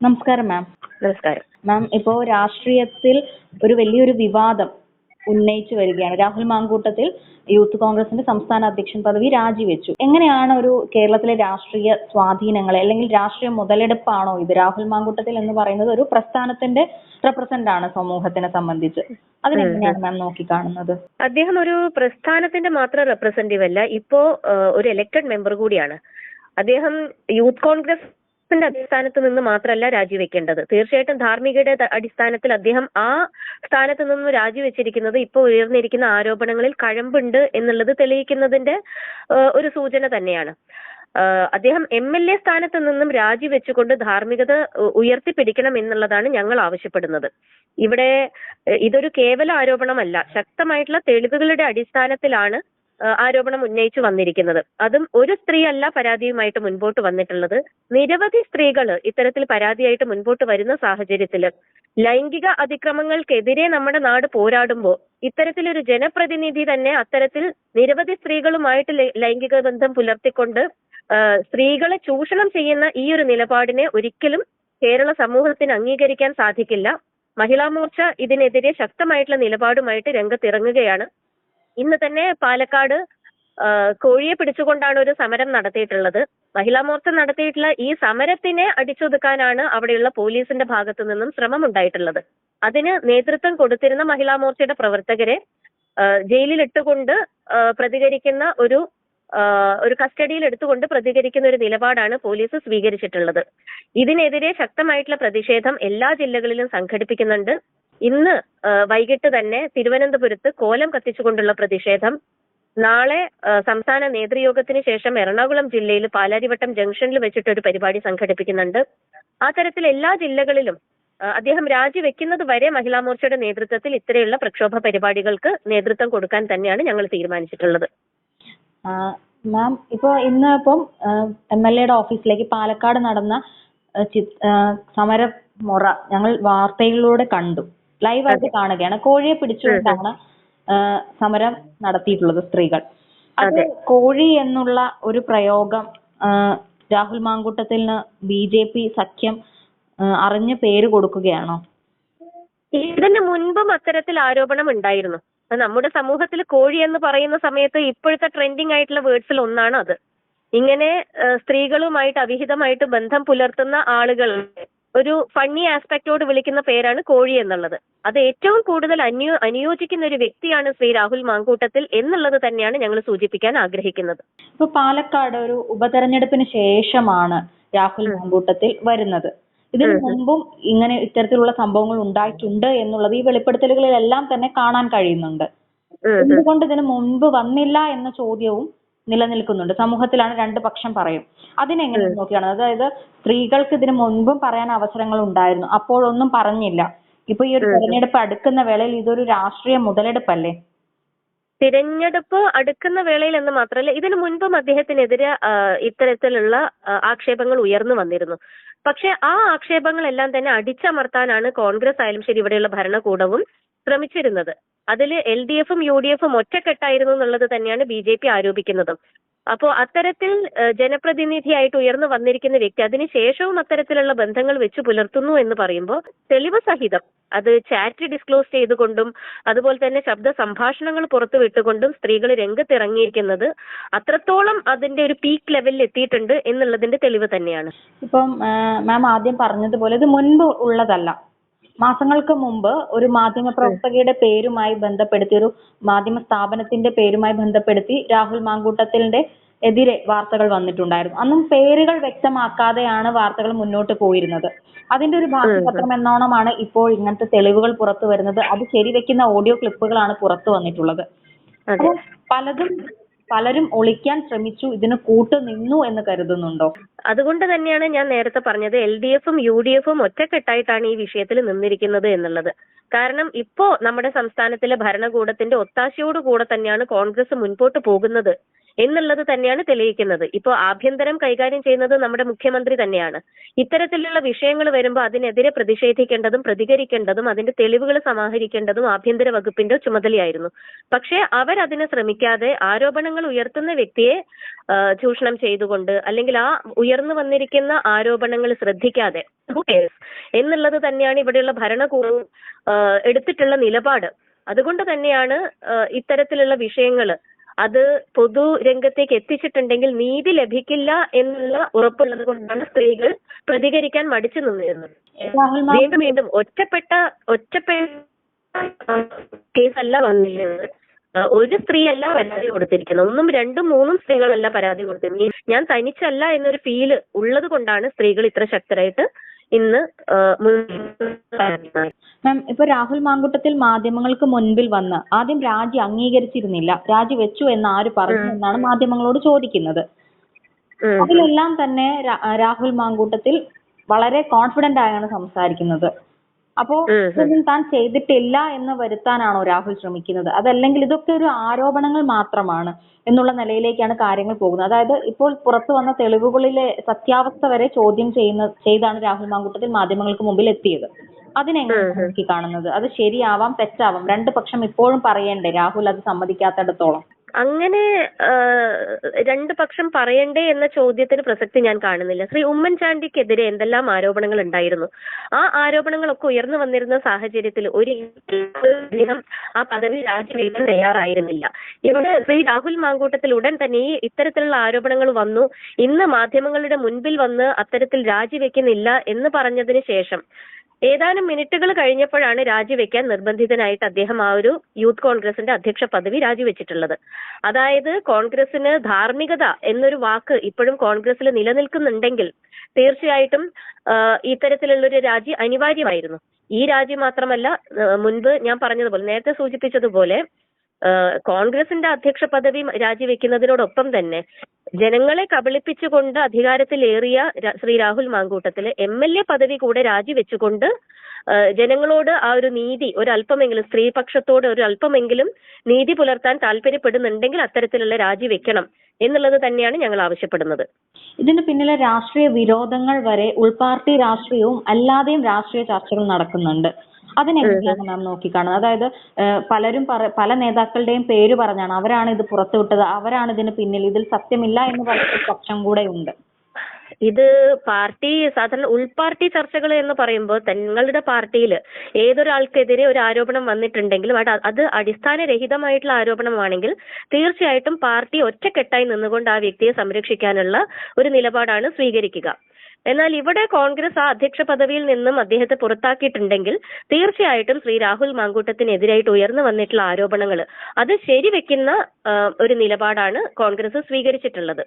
നമസ്കാരം മാം നമസ്കാരം. മാം ഇപ്പോ രാഷ്ട്രീയത്തിൽ ഒരു വലിയൊരു വിവാദം ഉന്നയിച്ചു വരികയാണ്. രാഹുൽ മാങ്കൂട്ടത്തിൽ യൂത്ത് കോൺഗ്രസിന്റെ സംസ്ഥാന അധ്യക്ഷൻ പദവി രാജിവെച്ചു. എങ്ങനെയാണ് ഒരു കേരളത്തിലെ രാഷ്ട്രീയ സ്വാധീനങ്ങളെ അല്ലെങ്കിൽ രാഷ്ട്രീയ മുതലെടുപ്പാണോ ഇത്? രാഹുൽ മാങ്കൂട്ടത്തിൽ എന്ന് പറയുന്നത് ഒരു പ്രസ്ഥാനത്തിന്റെ റെപ്രസെന്റ് ആണ് സമൂഹത്തിനെ സംബന്ധിച്ച്. അതിനെങ്ങനെയാണ് മാം നോക്കിക്കാണുന്നത്? അദ്ദേഹം ഒരു പ്രസ്ഥാനത്തിന്റെ മാത്രം റെപ്രസെന്റേറ്റീവ് അല്ല ഇപ്പോ ഒരു ഇലക്ടഡ് മെമ്പർ കൂടിയാണ്. അദ്ദേഹം യൂത്ത് കോൺഗ്രസിന്റെ അടിസ്ഥാനത്ത് നിന്ന് മാത്രമല്ല രാജിവെക്കേണ്ടത്. തീർച്ചയായിട്ടും ധാർമ്മികയുടെ അടിസ്ഥാനത്തിൽ അദ്ദേഹം ആ സ്ഥാനത്ത് നിന്നും രാജിവെച്ചിരിക്കുന്നത് ഇപ്പോൾ ഉയർന്നിരിക്കുന്ന ആരോപണങ്ങളിൽ കഴമ്പുണ്ട് എന്നുള്ളത് തെളിയിക്കുന്നതിന്റെ ഒരു സൂചന തന്നെയാണ്. അദ്ദേഹം എം എൽ എ സ്ഥാനത്ത് നിന്നും രാജിവെച്ചുകൊണ്ട് ധാർമ്മികത ഉയർത്തിപ്പിടിക്കണം എന്നുള്ളതാണ് ഞങ്ങൾ ആവശ്യപ്പെടുന്നത്. ഇവിടെ ഇതൊരു കേവല ആരോപണമല്ല. ശക്തമായിട്ടുള്ള തെളിവുകളുടെ അടിസ്ഥാനത്തിലാണ് ആരോപണം ഉന്നയിച്ചു വന്നിരിക്കുന്നത്. അതും ഒരു സ്ത്രീ അല്ല പരാതിയുമായിട്ട് മുൻപോട്ട് വന്നിട്ടുള്ളത്. നിരവധി സ്ത്രീകൾ ഇത്തരത്തിൽ പരാതിയായിട്ട് മുൻപോട്ട് വരുന്ന സാഹചര്യത്തിൽ ലൈംഗിക അതിക്രമങ്ങൾക്കെതിരെ നമ്മുടെ നാട് പോരാടുമ്പോൾ ഇത്തരത്തിലൊരു ജനപ്രതിനിധി തന്നെ അത്തരത്തിൽ നിരവധി സ്ത്രീകളുമായിട്ട് ലൈംഗിക ബന്ധം പുലർത്തിക്കൊണ്ട് സ്ത്രീകളെ ചൂഷണം ചെയ്യുന്ന ഈ ഒരു നിലപാടിനെ ഒരിക്കലും കേരള സമൂഹത്തിന് അംഗീകരിക്കാൻ സാധിക്കില്ല. മഹിളാ മോർച്ച ഇതിനെതിരെ ശക്തമായിട്ടുള്ള നിലപാടുമായിട്ട് രംഗത്തിറങ്ങുകയാണ്. ഇന്ന് തന്നെ പാലക്കാട് കോഴിയെ പിടിച്ചുകൊണ്ടാണ് ഒരു സമരം നടത്തിയിട്ടുള്ളത്. മഹിളാ മോർച്ച നടത്തിയിട്ടുള്ള ഈ സമരത്തിനെ അടിച്ചൊതുക്കാനാണ് അവിടെയുള്ള പോലീസിന്റെ ഭാഗത്തു നിന്നും ശ്രമം ഉണ്ടായിട്ടുള്ളത് അതിന് നേതൃത്വം കൊടുത്തിരുന്ന മഹിളാ മോർച്ചയുടെ പ്രവർത്തകരെ ജയിലിലിട്ടുകൊണ്ട് പ്രതികരിക്കുന്ന ഒരു ഒരു കസ്റ്റഡിയിൽ എടുത്തുകൊണ്ട് പ്രതികരിക്കുന്ന ഒരു നിലപാടാണ് പോലീസ് സ്വീകരിച്ചിട്ടുള്ളത്. ഇതിനെതിരെ ശക്തമായിട്ടുള്ള പ്രതിഷേധം എല്ലാ ജില്ലകളിലും സംഘടിപ്പിക്കുന്നുണ്ട്. ഇന്ന് വൈകിട്ട് തന്നെ തിരുവനന്തപുരത്ത് കോലം കത്തിച്ചുകൊണ്ടുള്ള പ്രതിഷേധം. നാളെ സംസ്ഥാന നേതൃയോഗത്തിന് ശേഷം എറണാകുളം ജില്ലയിൽ പാലാരിവട്ടം ജംഗ്ഷനിൽ വെച്ചിട്ട് ഒരു പരിപാടി സംഘടിപ്പിക്കുന്നുണ്ട്. ആ തരത്തിൽ എല്ലാ ജില്ലകളിലും അദ്ദേഹം രാജിവെക്കുന്നത് വരെ മഹിളാ മോർച്ചയുടെ നേതൃത്വത്തിൽ ഇത്തരെയുള്ള പ്രക്ഷോഭ പരിപാടികൾക്ക് നേതൃത്വം കൊടുക്കാൻ തന്നെയാണ് ഞങ്ങൾ തീരുമാനിച്ചിട്ടുള്ളത്. മാം ഇപ്പൊ ഇന്ന് ഇപ്പം എം എൽ എയുടെ ഓഫീസിലേക്ക് പാലക്കാട് നടന്ന സമര മൊറ ഞങ്ങൾ വാർത്തയിലൂടെ കണ്ടു. ലൈവായിട്ട് കാണുകയാണ്. കോഴിയെ പിടിച്ചുകൊണ്ടാണ് സമരം നടത്തിയിട്ടുള്ളത് സ്ത്രീകൾ. അത് കോഴി എന്നുള്ള ഒരു പ്രയോഗം രാഹുൽ മാങ്കൂട്ടത്തിന് ബി ജെ പി സഖ്യം അറിഞ്ഞ് പേര് കൊടുക്കുകയാണോ? ഇതിന് മുൻപും അത്തരത്തിൽ ആരോപണം ഉണ്ടായിരുന്നു. നമ്മുടെ സമൂഹത്തിൽ കോഴി എന്ന് പറയുന്ന സമയത്ത് ഇപ്പോഴത്തെ ട്രെൻഡിങ് ആയിട്ടുള്ള വേർഡ്സിൽ ഒന്നാണ് അത് ഇങ്ങനെ സ്ത്രീകളുമായിട്ട് അവിഹിതമായിട്ട് ബന്ധം പുലർത്തുന്ന ആളുകൾ ഒരു ഫണ്ണി ആസ്പെക്റ്റോട് വിളിക്കുന്ന പേരാണ് കോഴി എന്നുള്ളത്. അത് ഏറ്റവും കൂടുതൽ അന്യോ അനുയോജിക്കുന്ന ഒരു വ്യക്തിയാണ് ശ്രീ രാഹുൽ മാങ്കൂട്ടത്തിൽ എന്നുള്ളത് തന്നെയാണ് ഞങ്ങൾ സൂചിപ്പിക്കാൻ ആഗ്രഹിക്കുന്നത്. ഇപ്പൊ പാലക്കാട് ഒരു ഉപതെരഞ്ഞെടുപ്പിന് ശേഷമാണ് രാഹുൽ മാങ്കൂട്ടത്തിൽ വരുന്നത്. ഇതിനു മുമ്പും ഇങ്ങനെ ഇത്തരത്തിലുള്ള സംഭവങ്ങൾ ഉണ്ടായിട്ടുണ്ട് എന്നുള്ളത് ഈ വെളിപ്പെടുത്തലുകളിലെല്ലാം തന്നെ കാണാൻ കഴിയുന്നുണ്ട്. എന്തുകൊണ്ട് ഇതിനു മുൻപ് വന്നില്ല എന്ന ചോദ്യവും നിലനിൽക്കുന്നുണ്ട്. സമൂഹത്തിലാണ് രണ്ട് പക്ഷം പറയും. അതിനെങ്ങനെ നോക്കിയാണ്? അതായത് സ്ത്രീകൾക്ക് ഇതിനു മുൻപും പറയാൻ അവസരങ്ങൾ ഉണ്ടായിരുന്നു. അപ്പോഴൊന്നും പറഞ്ഞില്ല. ഇപ്പൊ ഈ ഒരു തെരഞ്ഞെടുപ്പ് അടുക്കുന്ന വേളയിൽ ഇതൊരു രാഷ്ട്രീയ മുതലെടുപ്പല്ലേ? തിരഞ്ഞെടുപ്പ് അടുക്കുന്ന വേളയിൽ എന്ന് മാത്രമല്ല ഇതിനു മുൻപും അദ്ദേഹത്തിനെതിരെ ഇത്തരത്തിലുള്ള ആക്ഷേപങ്ങൾ ഉയർന്നു വന്നിരുന്നു. പക്ഷെ ആ ആക്ഷേപങ്ങളെല്ലാം തന്നെ അടിച്ചമർത്താനാണ് കോൺഗ്രസ് ആയാലും ശരി ഇവിടെയുള്ള ഭരണകൂടവും ശ്രമിച്ചിരുന്നത്. അതിൽ എൽ ഡി എഫും യു ഡി എഫും ഒറ്റക്കെട്ടായിരുന്നു എന്നുള്ളത് തന്നെയാണ് ബി ജെ പി ആരോപിക്കുന്നതും. അപ്പോൾ അത്തരത്തിൽ ജനപ്രതിനിധിയായിട്ട് ഉയർന്നു വന്നിരിക്കുന്ന വ്യക്തി അതിനുശേഷവും അത്തരത്തിലുള്ള ബന്ധങ്ങൾ വെച്ച് പുലർത്തുന്നു എന്ന് പറയുമ്പോൾ തെളിവ് സഹിതം അത് ചാറ്റ് ഡിസ്ക്ലോസ് ചെയ്തുകൊണ്ടും അതുപോലെ തന്നെ ശബ്ദ സംഭാഷണങ്ങൾ പുറത്തു വിട്ടുകൊണ്ടും സ്ത്രീകൾ രംഗത്തിറങ്ങിയിരിക്കുന്നത് അത്രത്തോളം അതിന്റെ ഒരു പീക്ക് ലെവലിൽ എത്തിയിട്ടുണ്ട് എന്നുള്ളതിന്റെ തെളിവ് തന്നെയാണ്. ഇപ്പം മാം ആദ്യം പറഞ്ഞതുപോലെ ഇത് മുൻപ് ഉള്ളതല്ല. മാസങ്ങൾക്ക് മുമ്പ് ഒരു മാധ്യമ പ്രവർത്തകയുടെ പേരുമായി ബന്ധപ്പെടുത്തി ഒരു മാധ്യമ സ്ഥാപനത്തിന്റെ പേരുമായി ബന്ധപ്പെടുത്തി രാഹുൽ മാങ്കൂട്ടത്തിന്റെ എതിരെ വാർത്തകൾ വന്നിട്ടുണ്ടായിരുന്നു. അന്നും പേരുകൾ വ്യക്തമാക്കാതെയാണ് വാർത്തകൾ മുന്നോട്ട് പോയിരുന്നത്. അതിന്റെ ഒരു ഭാഗ്യപത്രം എന്നോണമാണ് ഇപ്പോൾ ഇങ്ങനത്തെ തെളിവുകൾ പുറത്തു വരുന്നത്. അത് ശരിവെക്കുന്ന ഓഡിയോ ക്ലിപ്പുകളാണ് പുറത്തു വന്നിട്ടുള്ളത്. പലതും പലരും ഒളിക്കാൻ ശ്രമിച്ചു ഇതിന് കൂട്ടു നിന്നു എന്ന് കരുതുന്നുണ്ടോ? അതുകൊണ്ട് തന്നെയാണ് ഞാൻ നേരത്തെ പറഞ്ഞത് എൽ ഡി എഫും യു ഡി എഫും ഒറ്റക്കെട്ടായിട്ടാണ് ഈ വിഷയത്തിൽ നിന്നിരിക്കുന്നത് എന്നുള്ളത്. കാരണം ഇപ്പോ നമ്മുടെ സംസ്ഥാനത്തിലെ ഭരണകൂടത്തിന്റെ ഒത്താശയോട് കൂടെ തന്നെയാണ് കോൺഗ്രസ് മുൻപോട്ട് പോകുന്നത്. എന്നുള്ളത് തന്നെയാണ് തെളിയിക്കുന്നത്. ഇപ്പോൾ ആഭ്യന്തരം കൈകാര്യം ചെയ്യുന്നത് നമ്മുടെ മുഖ്യമന്ത്രി തന്നെയാണ്. ഇത്തരത്തിലുള്ള വിഷയങ്ങൾ വരുമ്പോൾ അതിനെതിരെ പ്രതിഷേധിക്കേണ്ടതും പ്രതികരിക്കേണ്ടതും അതിന്റെ തെളിവുകൾ സമാഹരിക്കേണ്ടതും ആഭ്യന്തര വകുപ്പിന്റെ ചുമതലയായിരുന്നു. പക്ഷേ അവരതിനെ ശ്രമിക്കാതെ ആരോപണങ്ങൾ ഉയർത്തുന്ന വ്യക്തിയെ ചൂഷണം ചെയ്തുകൊണ്ട് അല്ലെങ്കിൽ ആ ഉയർന്നു വന്നിരിക്കുന്ന ആരോപണങ്ങൾ ശ്രദ്ധിക്കാതെ എന്നുള്ളത് തന്നെയാണ് ഇവിടെയുള്ള ഭരണകൂടവും എടുത്തിട്ടുള്ള നിലപാട്. അതുകൊണ്ട് തന്നെയാണ് ഇത്തരത്തിലുള്ള വിഷയങ്ങൾ അത് പൊതു രംഗത്തേക്ക് എത്തിച്ചിട്ടുണ്ടെങ്കിൽ നീതി ലഭിക്കില്ല എന്നുള്ള ഉറപ്പുള്ളത് കൊണ്ടാണ് സ്ത്രീകൾ പ്രതികരിക്കാൻ മടിച്ചു നിന്നിരുന്നത്. വീണ്ടും വീണ്ടും ഒറ്റപ്പെട്ട ഒറ്റപ്പെട്ട കേസല്ല വന്നിരുന്നത്. ഒരു സ്ത്രീയല്ല പരാതി കൊടുത്തിരിക്കുന്നത്. ഒന്നും രണ്ടും മൂന്നും സ്ത്രീകളല്ല പരാതി കൊടുത്തിരുന്നത്. ഞാൻ തനിച്ചല്ല എന്നൊരു ഫീൽ ഉള്ളത് കൊണ്ടാണ് സ്ത്രീകൾ ഇത്ര ശക്തരായിട്ട് ഇന്ന്. മാം ഇപ്പൊ രാഹുൽ മാങ്കുട്ടത്തിൽ മാധ്യമങ്ങൾക്ക് മുൻപിൽ വന്ന് ആദ്യം രാജി അംഗീകരിച്ചിരുന്നില്ല രാജി വെച്ചു എന്ന് ആര് പറഞ്ഞു എന്നാണ് മാധ്യമങ്ങളോട് ചോദിക്കുന്നത്. അതിലെല്ലാം തന്നെ രാഹുൽ മാങ്കൂട്ടത്തിൽ വളരെ കോൺഫിഡന്റ് ആയാണ് സംസാരിക്കുന്നത് അപ്പോ. ഇതൊന്നും താൻ ചെയ്തിട്ടില്ല എന്ന് വരുത്താനാണോ രാഹുൽ ശ്രമിക്കുന്നത്? അതല്ലെങ്കിൽ ഇതൊക്കെ ഒരു ആരോപണങ്ങൾ മാത്രമാണ് എന്നുള്ള നിലയിലേക്കാണ് കാര്യങ്ങൾ പോകുന്നത്. അതായത് ഇപ്പോൾ പുറത്തു വന്ന തെളിവുകളിലെ സത്യാവസ്ഥ വരെ ചോദ്യം ചെയ്യുന്ന ചെയ്താണ് രാഹുൽ മാങ്കൂട്ടത്തിൽ മാധ്യമങ്ങൾക്ക് മുമ്പിൽ എത്തിയത്. അതിനെങ്ങനെ കാണുന്നത്? അത് ശരിയാവാം തെറ്റാവാം? രണ്ട് പക്ഷം ഇപ്പോഴും പറയണ്ടേ രാഹുൽ അത് സമ്മതിക്കാത്തിടത്തോളം? അങ്ങനെ രണ്ട് പക്ഷം പറയണ്ടേ എന്ന ചോദ്യത്തിന് പ്രസക്തി ഞാൻ കാണുന്നില്ല. ശ്രീ ഉമ്മൻചാണ്ടിക്കെതിരെ എന്തെല്ലാം ആരോപണങ്ങൾ ഉണ്ടായിരുന്നു? ആ ആരോപണങ്ങളൊക്കെ ഉയർന്നു വന്നിരുന്ന സാഹചര്യത്തിൽ ഒരു അദ്ദേഹം ആ പദവി രാജിവെക്കാൻ തയ്യാറായിരുന്നില്ല. ഇവിടെ ശ്രീ രാഹുൽ മാങ്കൂട്ടത്തിൽ ഉടൻ തന്നെ ഈ ഇത്തരത്തിലുള്ള ആരോപണങ്ങൾ വന്നു. ഇന്ന് മാധ്യമങ്ങളുടെ മുൻപിൽ വന്ന് അത്തരത്തിൽ രാജിവെക്കുന്നില്ല എന്ന് പറഞ്ഞതിന് ശേഷം ഏതാനും മിനിറ്റുകൾ കഴിഞ്ഞപ്പോഴാണ് രാജിവെക്കാൻ നിർബന്ധിതനായിട്ട് അദ്ദേഹം ആ ഒരു യൂത്ത് കോൺഗ്രസിന്റെ അധ്യക്ഷ പദവി രാജിവെച്ചിട്ടുള്ളത്. അതായത് കോൺഗ്രസിന് ധാർമ്മികത എന്നൊരു വാക്ക് ഇപ്പോഴും കോൺഗ്രസിൽ നിലനിൽക്കുന്നുണ്ടെങ്കിൽ തീർച്ചയായിട്ടും ഇത്തരത്തിലുള്ളൊരു രാജി അനിവാര്യമായിരുന്നു. ഈ രാജി മാത്രമല്ല മുൻപ് ഞാൻ പറഞ്ഞതുപോലെ നേരത്തെ സൂചിപ്പിച്ചതുപോലെ കോൺഗ്രസിന്റെ അധ്യക്ഷ പദവി രാജിവെക്കുന്നതിനോടൊപ്പം തന്നെ ജനങ്ങളെ കബളിപ്പിച്ചുകൊണ്ട് അധികാരത്തിലേറിയ Shri Rahul Mankoottathil M L A പദവി കൂടെ രാജിവെച്ചുകൊണ്ട് ജനങ്ങളോട് ആ ഒരു നീതി ഒരല്പമെങ്കിലും സ്ത്രീപക്ഷത്തോട് ഒരല്പമെങ്കിലും നീതി പുലർത്താൻ താല്പര്യപ്പെടുന്നുണ്ടെങ്കിൽ അത്തരത്തിലുള്ള രാജി വെക്കണം എന്നുള്ളത് തന്നെയാണ് ഞങ്ങൾ ആവശ്യപ്പെടുന്നത്. ഇതിന് പിന്നിലെ രാഷ്ട്രീയ വിരോധങ്ങൾ വരെ ഉൾപാർട്ടി രാഷ്ട്രീയവും അല്ലാതെയും രാഷ്ട്രീയ ചർച്ചകൾ നടക്കുന്നുണ്ട്. അതിനെങ്ങനെയാണ് നോക്കി നോക്കിക്കാണുന്നത്? അതായത് പലരും പറ പല നേതാക്കളുടെയും പേര് പറഞ്ഞാണ് അവരാണ് ഇത് പുറത്തുവിട്ടത് അവരാണ് ഇതിന് പിന്നിൽ ഇതിൽ സത്യമില്ല എന്ന് പറയുന്ന പക്ഷം കൂടെ ഉണ്ട്. ഇത് പാർട്ടി സാധാരണ ഉൾപാർട്ടി ചർച്ചകൾ എന്ന് പറയുമ്പോൾ തങ്ങളുടെ പാർട്ടിയിൽ ഏതൊരാൾക്കെതിരെ ഒരു ആരോപണം വന്നിട്ടുണ്ടെങ്കിലും അത് അത് അടിസ്ഥാനരഹിതമായിട്ടുള്ള ആരോപണമാണെങ്കിൽ തീർച്ചയായിട്ടും പാർട്ടി ഒറ്റക്കെട്ടായി നിന്നുകൊണ്ട് ആ വ്യക്തിയെ സംരക്ഷിക്കാനുള്ള ഒരു നിലപാടാണ് സ്വീകരിക്കുക. എന്നാൽ ഇവിടെ കോൺഗ്രസ് ആ അധ്യക്ഷ പദവിയിൽ നിന്നും അദ്ദേഹത്തെ പുറത്താക്കിയിട്ടുണ്ടെങ്കിൽ തീർച്ചയായിട്ടും ശ്രീ രാഹുൽ മാങ്കൂട്ടത്തിനെതിരായിട്ട് ഉയർന്നു വന്നിട്ടുള്ള ആരോപണങ്ങൾ. അത് ശരിവെക്കുന്ന ഒരു നിലപാടാണ് കോൺഗ്രസ് സ്വീകരിച്ചിട്ടുള്ളത്.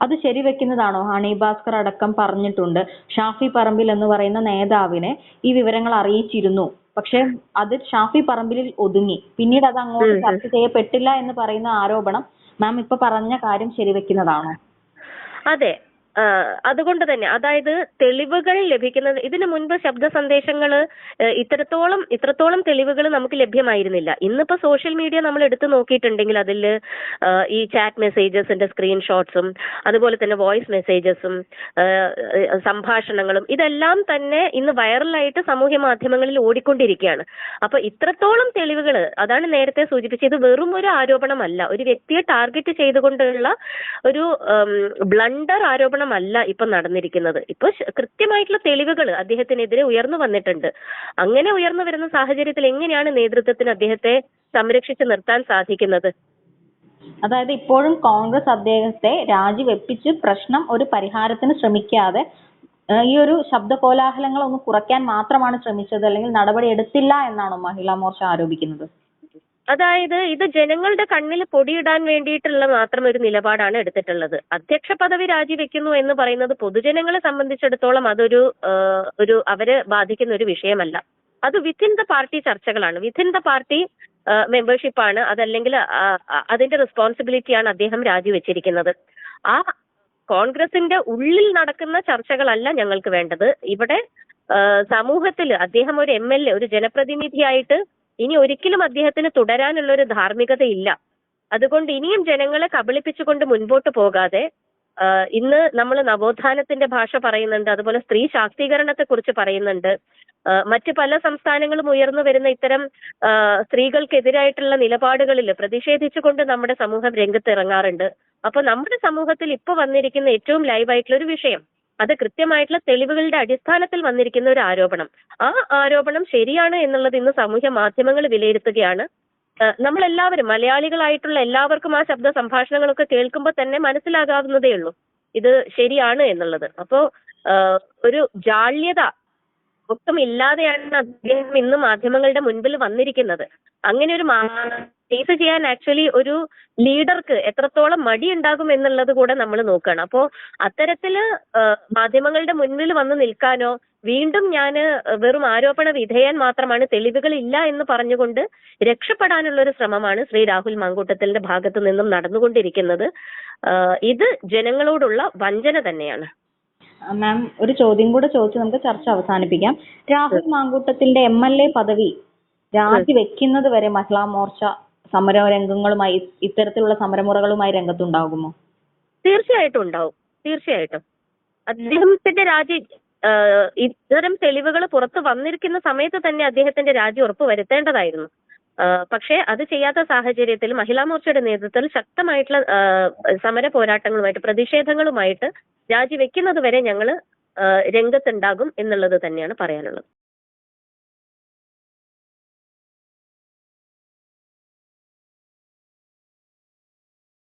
അത് ശരിവെക്കുന്നതാണോ? ഹണി ഭാസ്കർ അടക്കം പറഞ്ഞിട്ടുണ്ട്. ഷാഫി പറമ്പിൽ എന്ന് പറയുന്ന നേതാവിനെ ഈ വിവരങ്ങൾ അറിയിച്ചിരുന്നു. പക്ഷെ അത് ഷാഫി പറമ്പിലിൽ ഒതുങ്ങി. പിന്നീട് അത് അങ്ങോട്ട്. ചർച്ച ചെയ്യപ്പെട്ടില്ല എന്ന് പറയുന്ന ആരോപണം മാം ഇപ്പൊ പറഞ്ഞ കാര്യം ശരിവെക്കുന്നതാണോ? അതെ. അതുകൊണ്ട് തന്നെ അതായത് തെളിവുകൾ ലഭിക്കുന്നത് ഇതിനു മുൻപ് ശബ്ദ സന്ദേശങ്ങൾ ഇത്രത്തോളം ഇത്രത്തോളം തെളിവുകൾ നമുക്ക് ലഭ്യമായിരുന്നില്ല. ഇന്നിപ്പോ സോഷ്യൽ മീഡിയ നമ്മൾ എടുത്തു നോക്കിയിട്ടുണ്ടെങ്കിൽ അതിൽ ഈ ചാറ്റ് മെസ്സേജസിന്റെ സ്ക്രീൻഷോട്ട്സും അതുപോലെ തന്നെ വോയിസ് മെസ്സേജസും സംഭാഷണങ്ങളും ഇതെല്ലാം തന്നെ ഇന്ന് വൈറലായിട്ട് സമൂഹ മാധ്യമങ്ങളിൽ ഓടിക്കൊണ്ടിരിക്കുകയാണ്. അപ്പൊ ഇത്രത്തോളം തെളിവുകൾ അതാണ് നേരത്തെ സൂചിപ്പിച്ചത് വെറും ഒരു ആരോപണമല്ല. ഒരു വ്യക്തിയെ ടാർഗറ്റ് ചെയ്തുകൊണ്ടുള്ള ഒരു ബ്ലണ്ടർ ആരോപണമല്ല ഇപ്പൊ നടന്നിരിക്കുന്നത്. ഇപ്പൊ കൃത്യമായിട്ടുള്ള തെളിവുകൾ അദ്ദേഹത്തിനെതിരെ ഉയർന്നു വന്നിട്ടുണ്ട്. അങ്ങനെ ഉയർന്നു വരുന്ന സാഹചര്യത്തിൽ എങ്ങനെയാണ് നേതൃത്വത്തിന് അദ്ദേഹത്തെ സംരക്ഷിച്ചു നിർത്താൻ സാധിക്കുന്നത്? അതായത് ഇപ്പോഴും കോൺഗ്രസ് അദ്ദേഹത്തെ രാജിവെപ്പിച്ച് പ്രശ്നം ഒരു പരിഹാരത്തിന് ശ്രമിക്കാതെ ഈ ഒരു ശബ്ദ കോലാഹലങ്ങൾ ഒന്ന് കുറയ്ക്കാൻ മാത്രമാണ് ശ്രമിച്ചത് അല്ലെങ്കിൽ നടപടി എടുത്തില്ല എന്നാണോ മഹിളാ മോർച്ച ആരോപിക്കുന്നത്? അതായത് ഇത് ജനങ്ങളുടെ കണ്ണിൽ പൊടിയിടാൻ വേണ്ടിയിട്ടുള്ള മാത്രം ഒരു നിലപാടാണ് എടുത്തിട്ടുള്ളത്. അധ്യക്ഷ പദവി രാജിവെക്കുന്നു എന്ന് പറയുന്നത് പൊതുജനങ്ങളെ സംബന്ധിച്ചിടത്തോളം അതൊരു ഒരു അവരെ ബാധിക്കുന്ന ഒരു വിഷയമല്ല. അത് വിത്തിൻ ദ പാർട്ടി ചർച്ചകളാണ്. വിത്തിൻ ദ പാർട്ടി മെമ്പർഷിപ്പ് ആണ്. അതല്ലെങ്കിൽ അതിന്റെ റെസ്പോൺസിബിലിറ്റിയാണ് അദ്ദേഹം രാജിവെച്ചിരിക്കുന്നത്. ആ കോൺഗ്രസിന്റെ ഉള്ളിൽ നടക്കുന്ന ചർച്ചകളല്ല ഞങ്ങൾക്ക് വേണ്ടത്. ഇവിടെ സമൂഹത്തിൽ അദ്ദേഹം ഒരു എം എൽ എ ഒരു ജനപ്രതിനിധിയായിട്ട് ഇനി ഒരിക്കലും അദ്ദേഹത്തിന് തുടരാനുള്ള ഒരു ധാർമ്മികതയില്ല. അതുകൊണ്ട് ഇനിയും ജനങ്ങളെ കബളിപ്പിച്ചുകൊണ്ട് മുൻപോട്ട് പോകാതെ ഇന്ന് നമ്മൾ നവോത്ഥാനത്തിന്റെ ഭാഷ പറയുന്നുണ്ട് അതുപോലെ സ്ത്രീ ശാക്തീകരണത്തെ കുറിച്ച് പറയുന്നുണ്ട് മറ്റ് പല സംസ്ഥാനങ്ങളും ഉയർന്നു വരുന്ന ഇത്തരം സ്ത്രീകൾക്കെതിരായിട്ടുള്ള നിലപാടുകളിൽ പ്രതിഷേധിച്ചുകൊണ്ട് നമ്മുടെ സമൂഹം രംഗത്തിറങ്ങാറുണ്ട്. അപ്പൊ നമ്മുടെ സമൂഹത്തിൽ ഇപ്പൊ വന്നിരിക്കുന്ന ഏറ്റവും ലൈവായിട്ടുള്ള ഒരു വിഷയം അത് കൃത്യമായിട്ടുള്ള തെളിവുകളുടെ അടിസ്ഥാനത്തിൽ വന്നിരിക്കുന്ന ഒരു ആരോപണം. ആ ആരോപണം ശരിയാണ് എന്നുള്ളത് ഇന്ന് സാമൂഹ്യ മാധ്യമങ്ങൾ വിലയിരുത്തുകയാണ്. നമ്മളെല്ലാവരും മലയാളികളായിട്ടുള്ള എല്ലാവർക്കും ആ ശബ്ദ സംഭാഷണങ്ങളൊക്കെ കേൾക്കുമ്പോൾ തന്നെ മനസ്സിലാകാവുന്നതേ ഉള്ളൂ. ഇത് ശരിയാണ് എന്നുള്ളത്. അപ്പോ ഒരു ജാള്യത ഒട്ടും ഇല്ലാതെയാണ് അദ്ദേഹം ഇന്ന് മാധ്യമങ്ങളുടെ മുൻപിൽ വന്നിരിക്കുന്നത്. അങ്ങനെ ഒരു ഫേസ് ചെയ്യാൻ ആക്ച്വലി ഒരു ലീഡർക്ക് എത്രത്തോളം മടി ഉണ്ടാകും എന്നുള്ളത് കൂടെ നമ്മൾ നോക്കണം. അപ്പോ അത്തരത്തിൽ മാധ്യമങ്ങളുടെ മുന്നിൽ വന്ന് നിൽക്കാനോ വീണ്ടും ഞാൻ വെറും ആരോപണ വിധേയൻ മാത്രമാണ് തെളിവുകൾ ഇല്ല എന്ന് പറഞ്ഞുകൊണ്ട് രക്ഷപ്പെടാനുള്ള ഒരു ശ്രമമാണ് ശ്രീ രാഹുൽ മാങ്കൂട്ടത്തിന്റെ ഭാഗത്തു നിന്നും നടന്നുകൊണ്ടിരിക്കുന്നത്. ഇത് ജനങ്ങളോടുള്ള വഞ്ചന തന്നെയാണ്. മാം ഒരു ചോദ്യം കൂടെ ചോദിച്ച് നമുക്ക് ചർച്ച അവസാനിപ്പിക്കാം. രാഹുൽ മാങ്കൂട്ടത്തിന്റെ എം എൽ എ പദവി രാജിവെക്കുന്നത് വരെ മഹിളാ മോർച്ച സമര രംഗങ്ങളുമായി ഇത്തരത്തിലുള്ള സമരമുറകളുമായി രംഗത്തുണ്ടാകുമോ? തീർച്ചയായിട്ടും ഉണ്ടാവും. തീർച്ചയായിട്ടും. അദ്ദേഹത്തിന്റെ രാജി ഇത്തരം തെളിവുകൾ പുറത്തു വന്നിരിക്കുന്ന സമയത്ത് തന്നെ അദ്ദേഹത്തിന്റെ രാജി ഉറപ്പ് വരുത്തേണ്ടതായിരുന്നു. പക്ഷേ അത് ചെയ്യാത്ത സാഹചര്യത്തിൽ മഹിളാ മോർച്ചയുടെ നേതൃത്വത്തിൽ ശക്തമായിട്ടുള്ള സമര പോരാട്ടങ്ങളുമായിട്ട് പ്രതിഷേധങ്ങളുമായിട്ട് രാജിവെക്കുന്നത് വരെ ഞങ്ങൾ രംഗത്തുണ്ടാകും എന്നുള്ളത് തന്നെയാണ് പറയാനുള്ളത്.